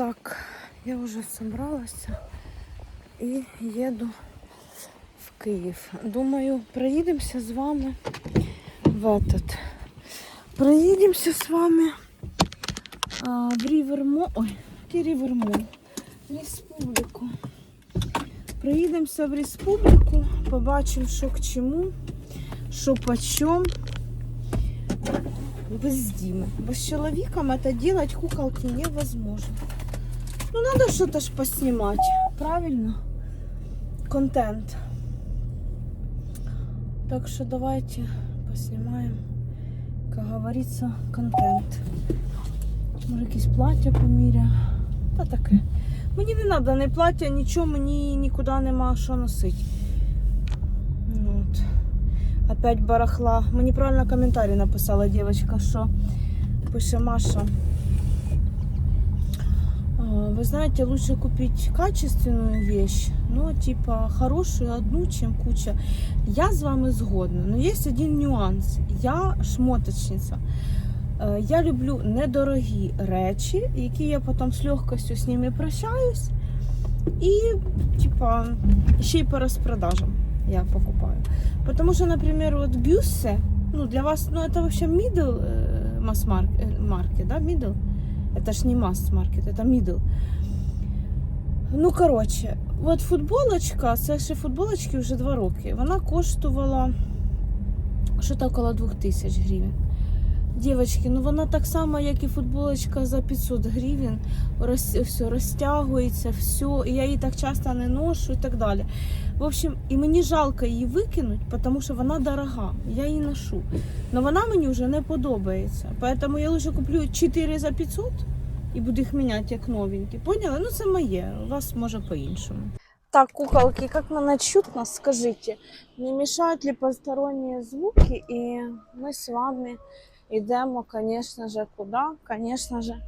Так, я вже зібралася і їду в Київ. Думаю, проїдемося з вами в этот. Проїдемося з вами а, в Рівермо. Ой, який Рівермо? Республіку. Проїдемося в республіку, побачимо, що к чому, що по чому. Без Димы. Бо с человеком это делать куколки невозможно. Ну, что-то ж поснимать. Правильно? Контент. Так что давайте поснимаем, как говорится, контент. Може, якісь плаття поміряю. Та таке. Мені не треба ні плаття, нічого, мені нікуди нема що носити. От. Опять барахла. Мені правильно коментарі написала дівчинка, що пише Маша. «А, Вы знаете, лучше купить качественную вещь, но типа хорошую одну, чем куча. Я з вами згодна, но є один нюанс. Я шмоточниця. Е, Я люблю недорогі речі, які я потім з легкостю з ними прощаюсь. І, типа, ще й по розпродажам я покупаю. Потому что, например, вот Бюссе, ну для вас, ну это вообще middle э, масс маркет, да, middle. Это ж не масс маркет, это middle. Ну, коротше, от футболочка, це ще футболочки вже два роки. Вона коштувала що-то около 2000 гривень. Дівчатки, ну вона так само, як і футболочка за 500 гривень, роз, все розтягується, все, і я її так часто не ношу і так далі. В общем, і мені жалко її викинути, тому що вона дорога. Я її ношу. Но вона мені вже не подобається. Поэтому я лише куплю 4 за 500 і буду їх міняти як новенькі. Поняли? Ну це моє. У вас може по-іншому. Так, куколки, как на чутно, скажите, не мешают ли посторонние звуки? И мы с вами идем, конечно же, куда? Конечно же,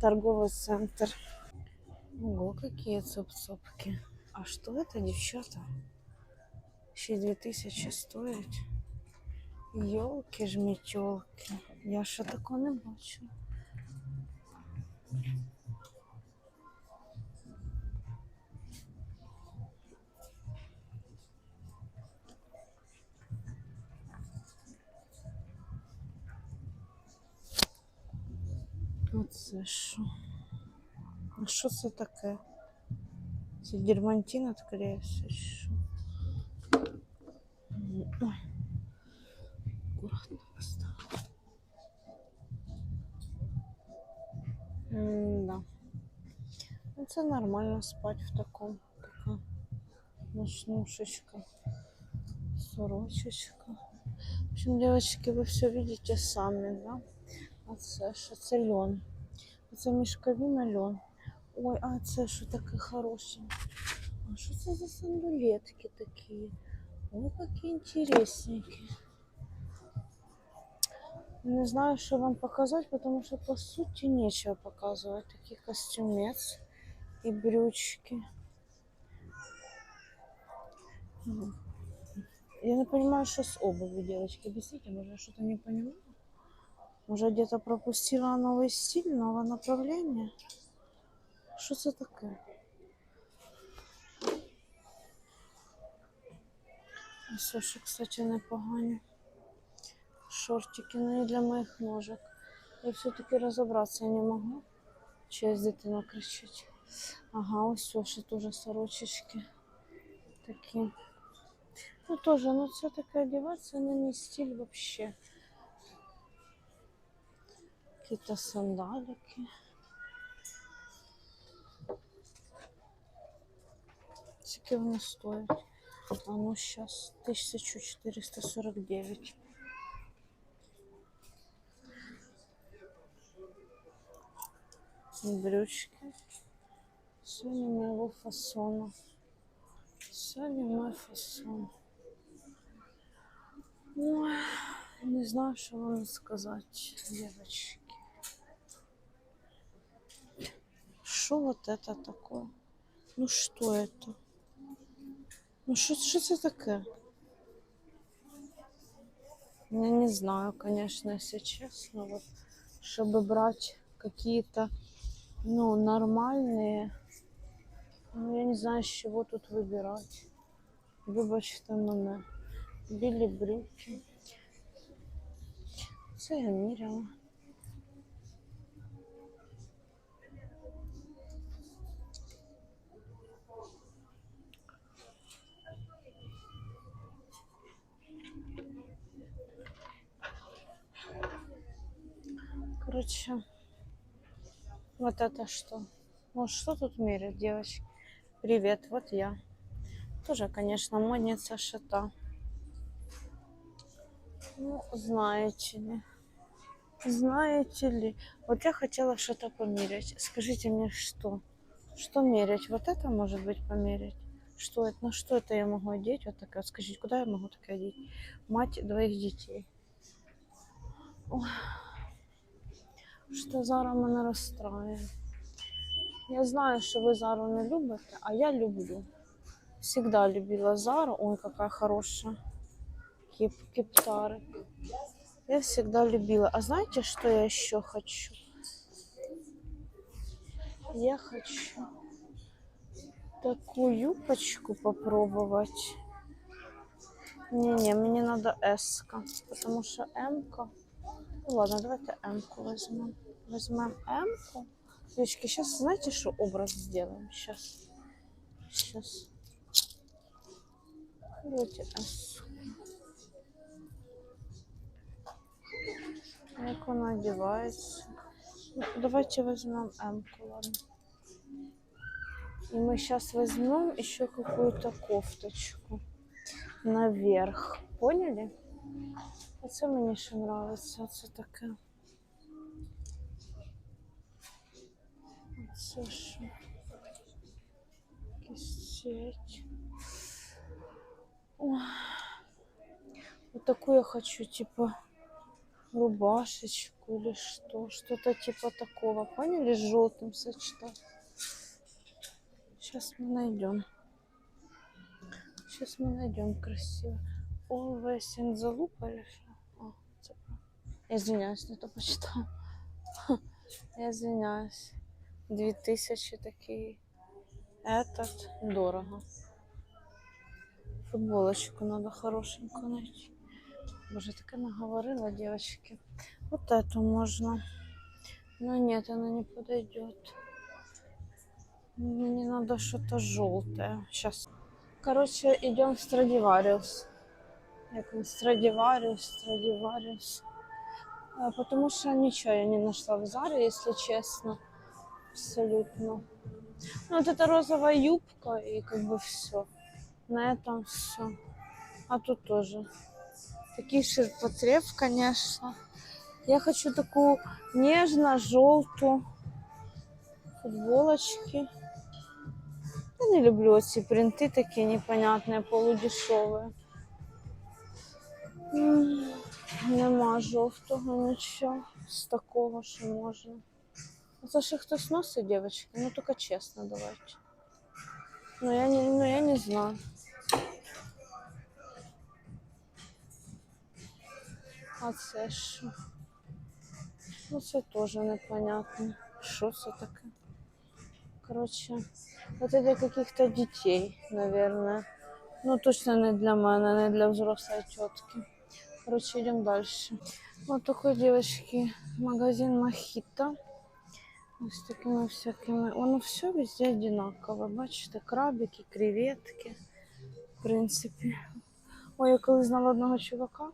торговый центр. Ого, какие цоп-цопки. А что это, девчата? Ще й 2000 стоит. Йолки ж метьолки. Я ще такого не бачила. Оце що? А що це таке? Це дермантин відкрився, що? Ой. Аккуратно поставила. М-да. Ну, це нормально спать в такому. Така ночнушечка, сорочечка. В общем, девочки, вы все видите сами, да? А це що? Це льон. Це мішковина льон. Ой, а це що таке хороше? А що це за сандулетки такі? Ой, які інтересненькі. Не знаю, що вам показати, тому що по суті нічого показувати. Такий костюмець і брючки. Мгм. Я не понимаю, что с обувью, девочки. Объясните, может, я что-то не понимаю? Может, где-то пропустила новый стиль, новое направление? Что это такое? Все, кстати, непогані. Шортики, ну і для моїх ножок. Я все-таки розібратися не можу. Чиясь дитина кричить. Ага, ось ще теж сорочечки. Такі. Ну теж, ну це таке одягатися, ну не стиль вообще. Какие-то сандалики. Скільки вони стоять? А ну сейчас 1449. Брючки. Не моего фасона. Не мой фасон. Ой, не знаю, что вам сказать, девочки. Что вот это такое? Ну что это? Ну что, что это такое? Я не знаю, конечно, если честно, вот, чтобы брать какие-то ну, нормальные. Ну, я не знаю, з чого тут вибирати. Вибачте мене. Білі брюки. Це я міряла. Короче, вот это что? Ну что тут мерят, девочки? Привет, вот я. Тоже, конечно, модница шита. Ну, знаете ли. Знаете ли. Вот я хотела что-то померять. Скажите мне, что? Что мерять? Вот это может быть померять? Что это? Ну что это я могу одеть? Вот такая. Скажите, куда я могу такая одеть? Мать двоих детей. Ой. Що зараз мене розстраює. Я знаю, що ви Зару не любите, а я люблю. Всегда любила Зару. Ой, какая хорошая. Кип, кептарик. Я всегда любила. А знаете, что я еще хочу? Я хочу такую юбочку попробовать. Не-не, мне надо S, потому что М. Ну ладно, давайте М-ку возьмем. Возьмем М-ку. Девочки, сейчас знаете, что образ сделаем? Сейчас. Сейчас. Давайте S. Як вона одевается? Ну, давайте возьмем М-ку, ладно. И мы сейчас возьмем еще какую-то кофточку наверх. Поняли? Оце мені ще нравиться. Оце таке. Оце що? Якась сеть. Ой. Вот такую я хочу, типа, рубашечку или что. Что-то типа такого. Поняли? С желтым сочетать. Сейчас мы найдем. Сейчас мы найдем красиво. Always in the loop или що? Я извиняюсь, не то почитала. Я извиняюсь. Дві тисячі такий. Этот дорого. Футболочку надо хорошенькую найти. Боже, таке наговорила, девочки. Вот эту можно. Но нет, она не подойдет. Мне надо что-то желтое. Сейчас. Короче, идем в Страдивариус. Як він Страдивариус, Страдивариус. А, Потому что ничего я не нашла в Заре, если честно. Абсолютно. Ну, вот эта розовая юбка и как бы все. На этом все. А тут тоже. Такий ширпотреб, конечно. Я хочу такую нежно-желтую футболочки. Я не люблю ці принти такі непонятні, полудешеві. Нема жовтого нічого з такого, що можна. Ну, Це ще хтось носить, дівчатки, ну тільки чесно, давайте. Ну я не, ну, я не знаю. А це що? Ну це теж непонятно. Що це таке? Короче, это для каких-то детей, наверное. Ну, точно не для мене, не для взрослой тетки. Короче, идем дальше. Вот такой, девочки, магазин Мохито. С такими всякими. Воно все везде одинаково. Бачите, крабики, креветки. В принципі. Ой, я коли знала одного чувака.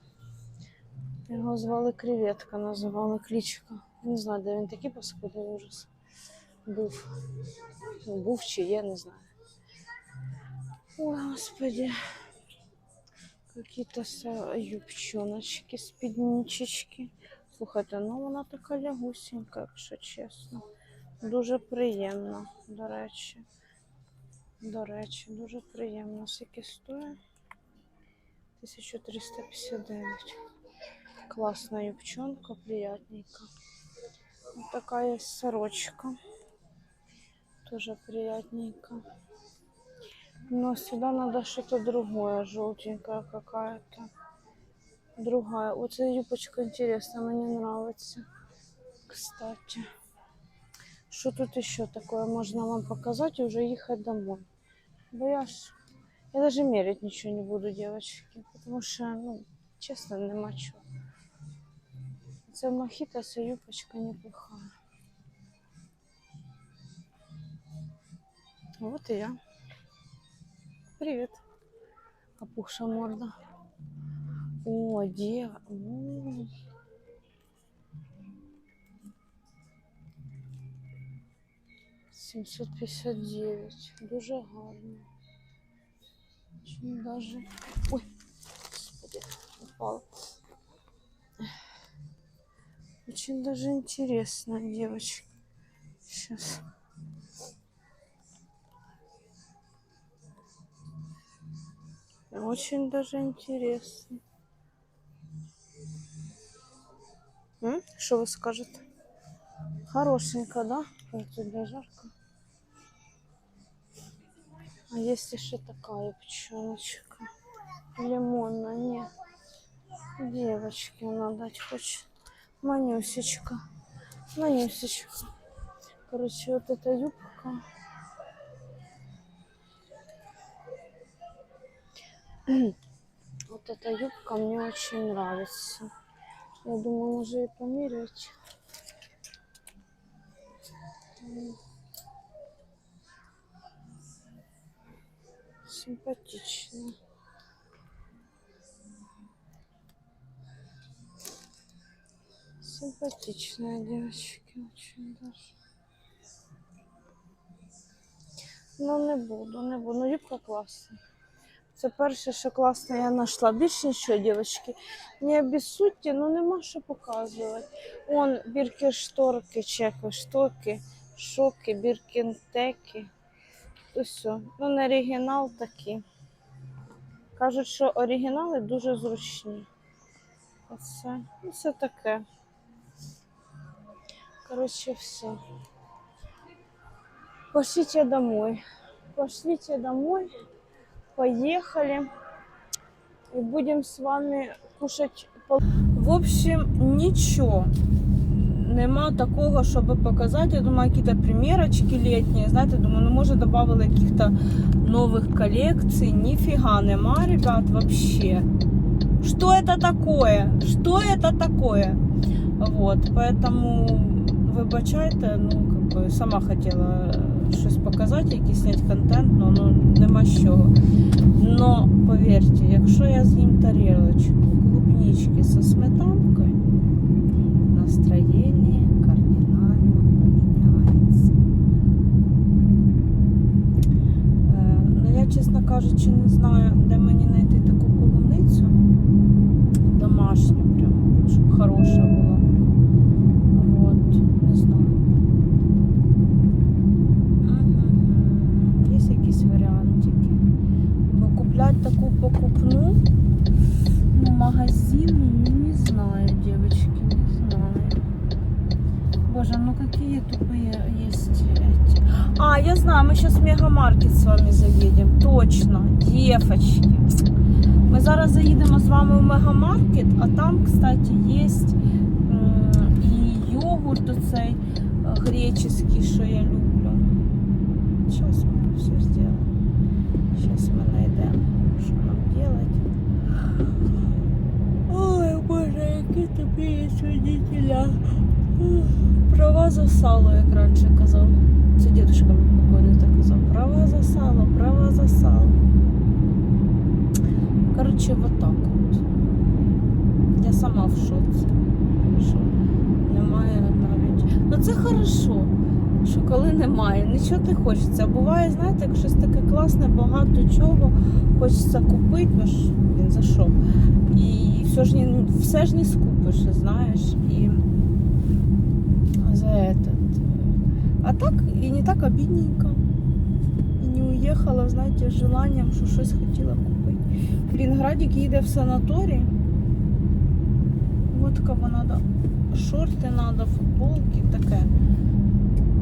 Його звали Креветка, називали кличка. Не знаю, де він такий паскудний ужас. Був. Був чи є, не знаю. Ой, господи. Какие-то юбчоночки, спідничечки. Слухайте, ну вона така лягусенька, якщо чесно. Дуже приємно, до речі. До речі, дуже приємно. Скільки стоїть? 1359. Класна юбчонка, приятненька. Вот такая есть сорочка. Тоже приятненько. Но сюда надо что-то другое, желтенькая какая-то. Другая. Вот эта юбочка интересная, мне нравится. Кстати. Що тут еще такое можна вам показати і вже їхати домой? Бо я ж. Я даже мерить нічого не буду, девочки. Потому що, ну, чесно, нема чого. Це мохито, це юбочка неплохая. Вот и я. Привет. Опухшая морда. О, дева. М. Сімсот п'ятдесят дев'ять. Дуже гарно. Очень даже. Ой, господи, упал. Очень даже интересно, девочки. Сейчас. Очень даже интересно. Что вы скажете? Хорошенько, да? Ой, тут жарко. А есть еще такая пчелочка. Лимонная, нет. Девочке надо дать хочет. Манюсечка. Манюсечка. Короче, вот эта юбка. Вот эта юбка мне очень нравится. Я думаю, можно и померить. М. Симпатично. Симпатичная девочки, очень даже. Ну, не буду, не буду. Ну, юбка класна. Це перше, що класно я знайшла. Більше нічого, дівчатки. Не обіссудьте, ну нема що показувати. Он біркешторки, чеки, штоки, шоки, біркінтеки. Все. Ну, не оригінал такі. Кажуть, що оригінали дуже зручні. Оце. Ну, це таке. Короче, все. Пошлите домой. Пошлите домой. Поехали. И будем с вами кушать. пол- В общем, ничего. Нема такого, щоб показати. Я думаю, якісь примірочки літні. Знаєте, думаю, ну може додали яких-то нових колекцій. Ніфіга нема, ребят, вообще. Что это такое? Что это такое? Вот, поэтому вибачайте, ну, как бы сама хотіла щось показати, якийсь зняти контент, но ну, нема з чого. Но повірте, якщо я з'їм тарілочку клубнички со сметанкою, настроєння кардинально поміняється. Е, ну, я, чесно кажучи, не знаю, де мені знайти таку полуницю домашню, прям, щоб хороша була. Вот, не знаю. Мгм. Є якісь варіантики. Бо купляти таку покупну ну, магазин, ну не знаю, девочки, не знаю. Боже, ну какие тупые есть эти. А, я знаю, мы сейчас в мегамаркет с вами заедем. Точно, девочки. Ми зараз заїдемо з вами в мегамаркет, а там, кстати, є м, і йогурт оцей е, греческий, що я люблю. Сейчас мы все сделаем. Боже, які тобі є водителя. Права за сало, як раніше казав. Це дідушка мій покойний так казав. Права за сало, права за сало. Коротше, вот так от. Я сама в шоці. Що немає навіть. Ну це хорошо, що коли немає, нічого не хочеться. Буває, знаєте, як щось таке класне, багато чого хочеться купити, ну ж він зайшов. І все ж не, все ж не скупиш, знаєш. І за этот. А так і не так обідненько. І не уїхала, знаєте, з желанням, що щось хотіла купити. Блін, Градік їде в санаторій. От кого надо. Шорти надо, футболки, таке.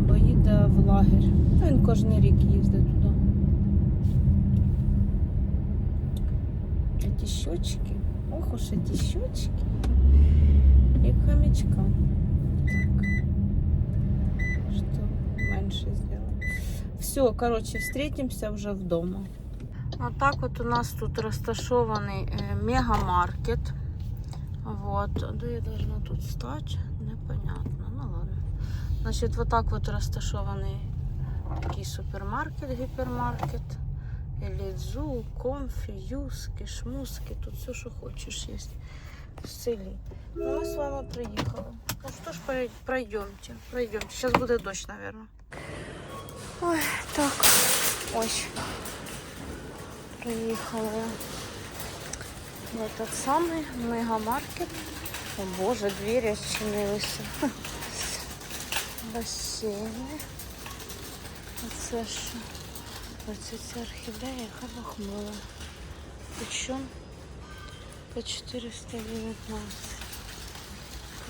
Бо їде в лагерь. Ну, Він кожен рік їздить туди. Эти щечки. Эти щечки. Як хомячка. Так. Что? Все, короче, встретимся уже вдома. Вот так вот у нас тут розташований е, мегамаркет. Вот. Де я должна тут стати? Непонятно. Ну ладно. Значить, вот так вот розташований такий супермаркет, гіпермаркет. Елідзу, комфі, юски, шмуски. Тут все, що хочеш, є в селі. Ну, ми з вами приїхали. Ну що ж, пройдемте, пройдемте. Сейчас буде дощ, наверное. Ой, так, ось. Приїхали в этот самий мегамаркет. О боже, двері відчинилися. Басейни. Оце що? Оце ця орхідея, яка бахнула. Причому по 419.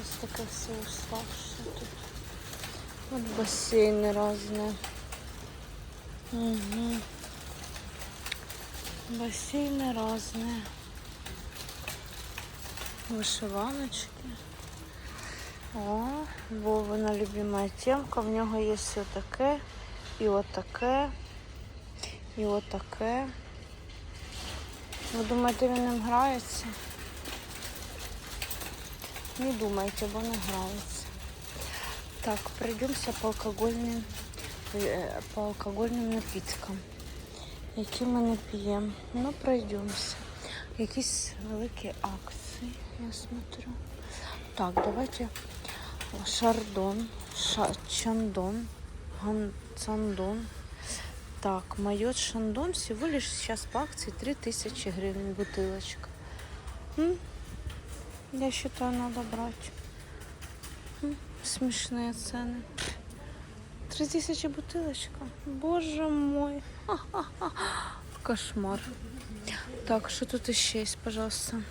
Ось таке все уставше тут. Вот бассейны разные. Угу. Бассейны разные. Вишиваночки. О, Вовина любимая темка. В нього є все таке, і отаке, і отаке. Ви думаєте, він ним грається? Не думайте, бо не грається. Так, пройдемся по алкогольним, е, по алкогольним напіткам, які ми не п'ємо. Ну, пройдемся. Якісь великі акції, я смотрю. Так, давайте Шардон, Ша, Чандон, Ган, Цандон. Так, майот Шандон всего лишь сейчас по акции 3000 гривен бутылочка. М? Я считаю, надо брать. М, Смешные цены. 3000 бутылочка. Боже мой. Ха-ха-ха. Кошмар. Так, что тут еще есть, пожалуйста?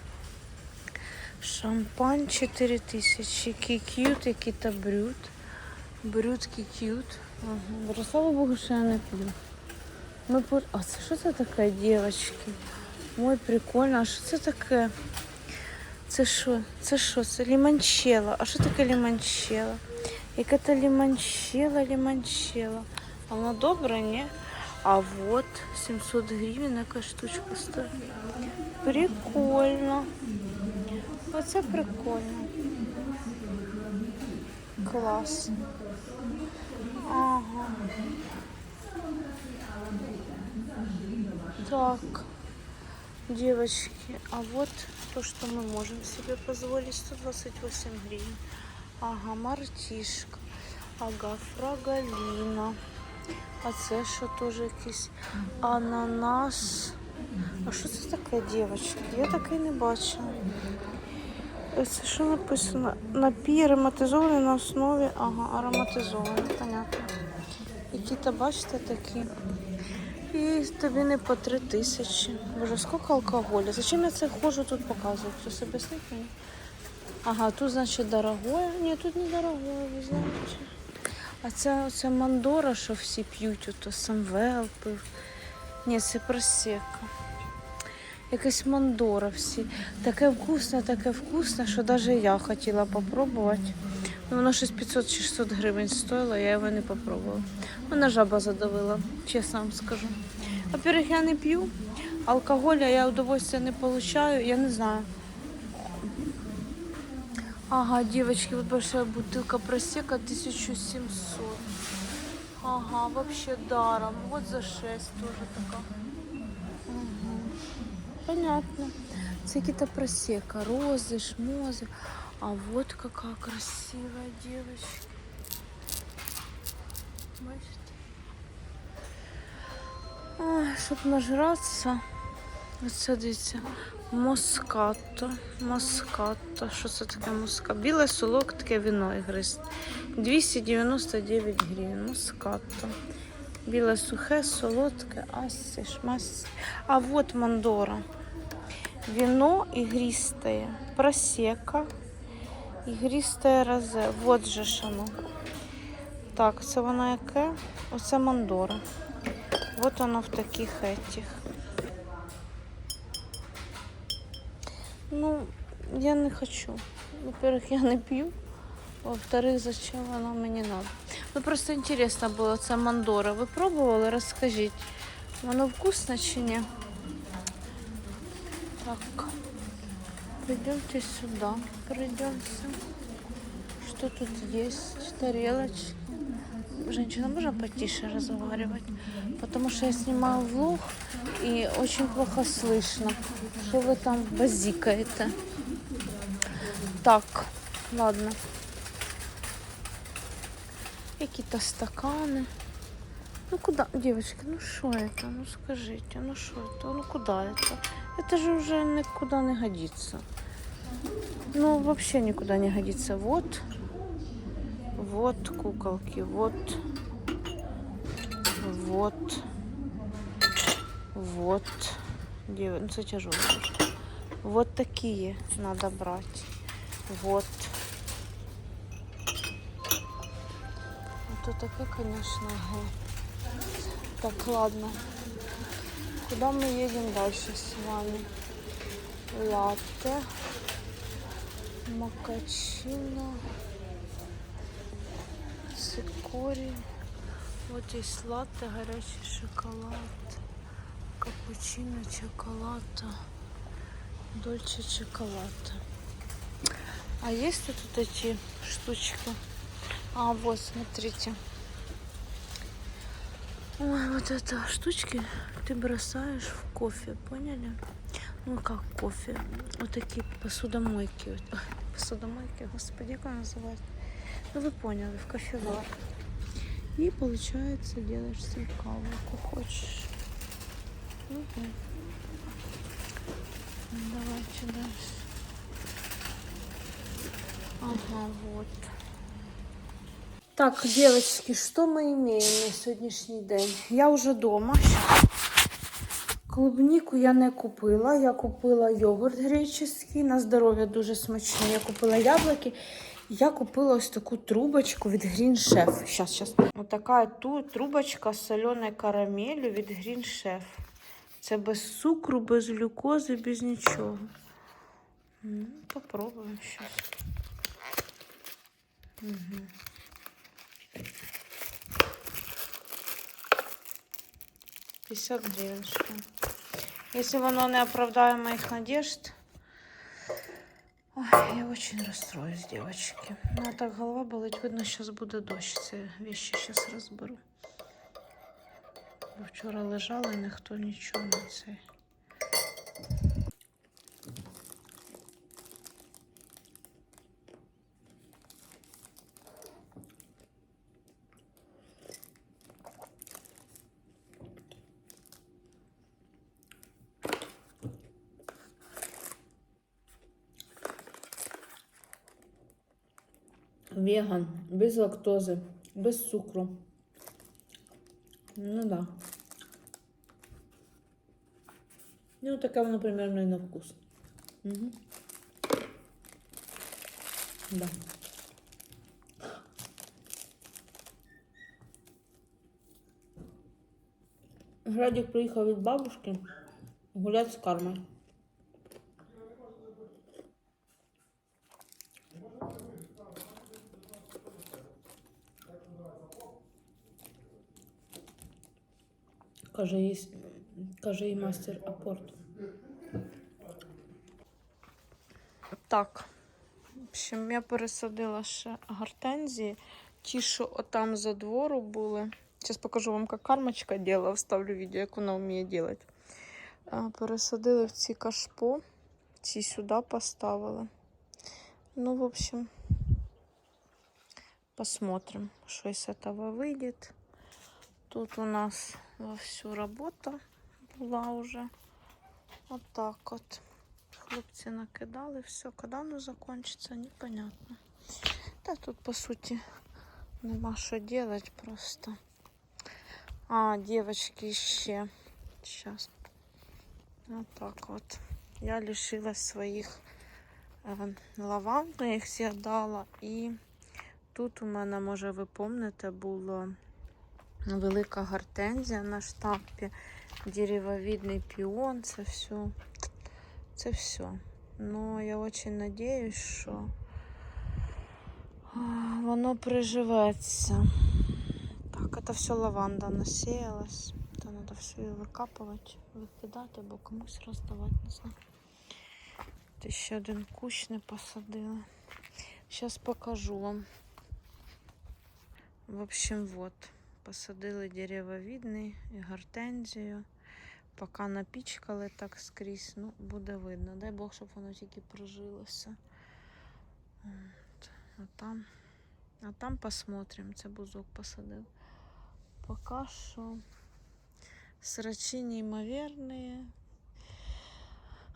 Шампань 4000. Кикют, какие-то брют. Брют кикют. Ага. Боже, слава Богу, що я не п'ю. Ми по... А це що це таке, дівчатки? Ой, прикольно. А що це таке? Це що? Це що? Це ліманчело. А що таке ліманчело? Яка то ліманчело, ліманчело. А воно добре, ні? А вот 700 гривень яка штучка стоїть. Прикольно. Оце прикольно. Клас. Ага. Так, девочки, а вот то, что мы можем себе позволить, 128 гривен. Ага, мартишка. Ага, фрагаліна. А це що теж якийсь ананас. А що це таке, дівчатки? Я таке не бачила. Е, Це що написано? Напій ароматизований на основі. Ага, ароматизований, понятно. Які-то, бачите, такі. І тобі не по три тисячі. Боже, скільки алкоголю? Зачем я це ходжу тут показую? Хтось об'яснить мені? Ага, тут, значить, дорогое. Ні, тут не дорогое, ви знаєте. А це оце мандора, що всі п'ють, ото самвел пив. Ні, це просека. Якась мандора всі. Таке вкусне, таке вкусне, що навіть я хотіла попробувати. Ну, воно щось 500-600 гривень стоїло, я його не попробувала. Мене жаба задавила, чесно вам скажу. Во-первых, я не п'ю. Алкоголя я удовольствия не получаю, я не знаю. Ага, девочки, вот большая бутылка просека 1700. Ага, вообще даром. Вот за 6 тоже така. Угу. Понятно. Це какие-то просека, розы, шмозы. А вот какая красивая девочка. Бачите? Ой, щоб нажратися. Оце дивіться. Москато. Москато. Що це таке москато? Біле солодке вино ігристе. 299 гривень. Москато. Біле сухе, солодке, асі, шмасі. А вот мандора. Вино игристое. Просека. Ігристе розе. Вот же ж воно. Так, це воно яке? Оце мандора. Вот оно в таких этих. Ну, я не хочу. Во-первых, я не пью. Во-вторых, зачем оно мені надо? Ну просто інтересно було, це мандора. Ви пробували? Розкажіть. Воно вкусно чи ні? Так. Придемте сюда. Придемся. Что тут есть? Тарелочки. Женщина, можно потише разговаривать? Потому что я снимаю влог и очень плохо слышно, что вы там базикаете. Так, ладно. Какие-то стаканы. Ну куда, девочки, ну что это? Ну скажите, ну что это? Ну куда это? Это же уже никуда не годится. Ну вообще никуда не годится. Вот, вот куколки, вот, вот, вот. Дев- Ну, это тяжело. Вот такие надо брать. Вот. Это такое, конечно. Так, ладно. Куда мы едем дальше с вами? Латте, макачино, цикорий. Вот есть латте, горячий шоколад, капучино, чоколата, дольче шоколада. А есть тут эти штучки? А, вот, смотрите. Ой, вот это штучки ты бросаешь в кофе, поняли? Ну как кофе? Вот такие посудомойки. Ой, посудомойки, господи, как называют? Ну вы поняли, в кофевар. И получается делаешь себе каву, хочешь. Мгм. Давайте дальше. Ага, вот. Так, девочки, что мы имеем на сегодняшний день? Я уже дома. Клубніку я не купила. Я купила йогурт греческий. На здоров'я дуже смачний. Я купила яблуки. Я купила ось таку трубочку від Green Chef. Щас, щас. Ось така тут трубочка з соленою карамелью від Green Chef. Це без цукру, без глюкози, без нічого. Ну, попробуємо щас. Угу. Пятьдесят гривен. что ли. Если воно не оправдает моих надежд, ой, я очень расстроюсь, девочки. Ну, а так голова болить. Видно, сейчас буде дощ. Це вещи сейчас розберу. Бо вчора лежала і ніхто нічого не цей. Веган, без лактози, без цукру. Ну да. Ну, така воно примерно і на вкус. Угу. Да. Градик приїхав від бабушки гуляти з кармою. Каже, є, каже, і мастер апорту. Так. В общем, я пересадила ще гортензії. Ті, що отам за двору були. Зараз покажу вам, як кармочка діла, вставлю відео, як вона вміє робити. Пересадили в ці кашпо, ці сюди поставили. Ну, в общем, посмотрим, что из этого выйдет. Тут у нас вовсю работа була уже. Вот так вот. Хлопці накидали, все, коли воно закінчиться, непонятно. Та тут, по суті, нема що делать просто. А, девочки, ще. Сейчас. Вот так вот. Я лишилась своїх е, лаванд, я їх всі дала. І тут у мене, може, ви пам'ятаєте, було велика гортензія на штампі, деревовидний піон, це все. Це все. Ну, я очень надіюсь, що а, воно приживеться. это все лаванда насеялась. То надо все ее выкапывать, викидати або комусь роздавати, не знаю. Ти ще один кущ не посадила. Сейчас покажу вам. В общем, вот. Посадили деревовидний і гортензію. Поки напічкали так скрізь, ну, буде видно. Дай Бог, щоб воно тільки прожилося. А там, а там посмотрим. Це бузок посадив. Поки що срачі неймовірні.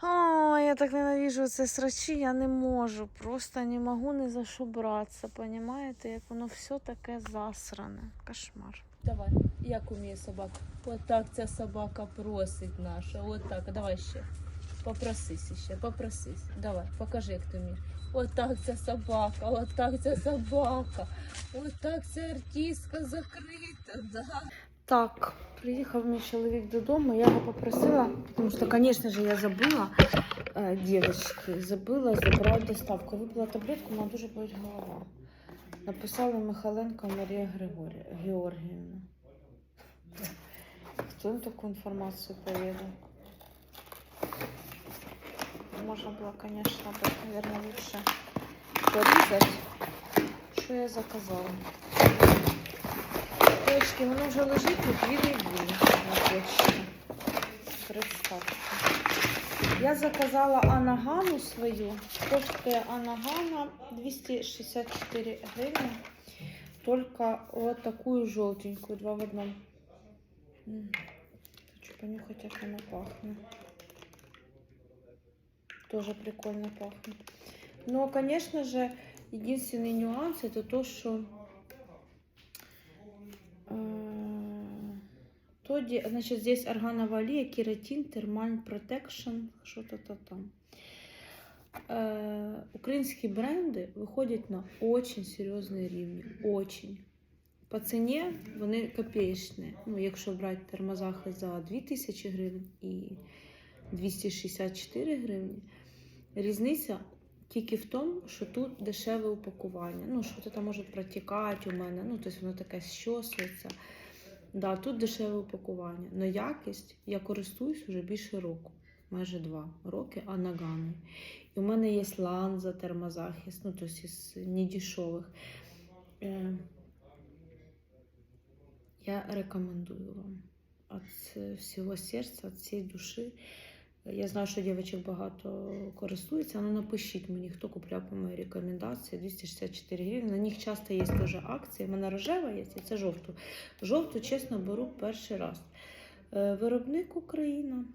О, я так ненавижу це срачі, я не можу. Просто не можу ні за що братися. Понимаєте, як воно все таке засране. Кошмар. Давай, як уміє собака? Отак ця собака просить наша. Отак. Давай ще. Попросись ще, попросись. Давай, покажи, як ти вмієш. Отак ця собака, отак ця собака. Отак ця артистка закрита. Да. Так, приїхав мій чоловік додому, я його попросила, тому що, звісно ж, я забула, е, дівчатки, забула забрати доставку. Випила таблетку, мене дуже болить голова. Написала Михайленко Марія. Георгіївна. Хто їм таку інформацію повідав? Можна було, звісно, мабуть, лучше порізати, що я заказала. Девочки, воно вже лежить дві неділі на почті. Представте. Я заказала анагану свою. Коштує анагана 264 гривні. Только вот такую желтенькую, два в одном. Хочу понюхать, как она пахнет. Тоже прикольно пахнет. Но, конечно же, единственный нюанс это то, что Э, то, де- значит, здесь органовая алия, кератин, термаль протекшн, что-то там. Э, Українські бренди виходять на очень серйозний рівень. Очень. По ціні вони копеечні. Ну, якщо брати термозахист за 2000 гривень і 264 гривні, різниця тільки в тому, що тут дешеве упакування. Ну, що то там може протікати у мене, ну, тобто воно таке щосується. Да, тут дешеве упакування. Но якість я користуюсь вже більше року, майже два роки анаганою. І у мене є ланза термозахист, ну, тобто із недешевих. Е, я рекомендую вам від всього серця, від всієї душі. Я знаю, що дівчаток багато користується, але напишіть мені, хто купляв по моїй рекомендації 264 гривні. На них часто є теж акції. У мене рожева є, і це жовту. Жовту, чесно, беру перший раз. Е, Виробник Україна.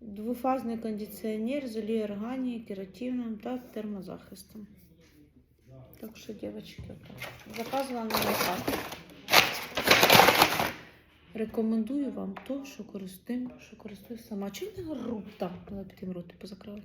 Двофазний кондиціонер з олією органії, кератином та термозахистом. Так що, дівчатки. Заказувала на так. Рекомендую вам то, що користую, що користую сама. Чи не груб там? під тим рот позакривати.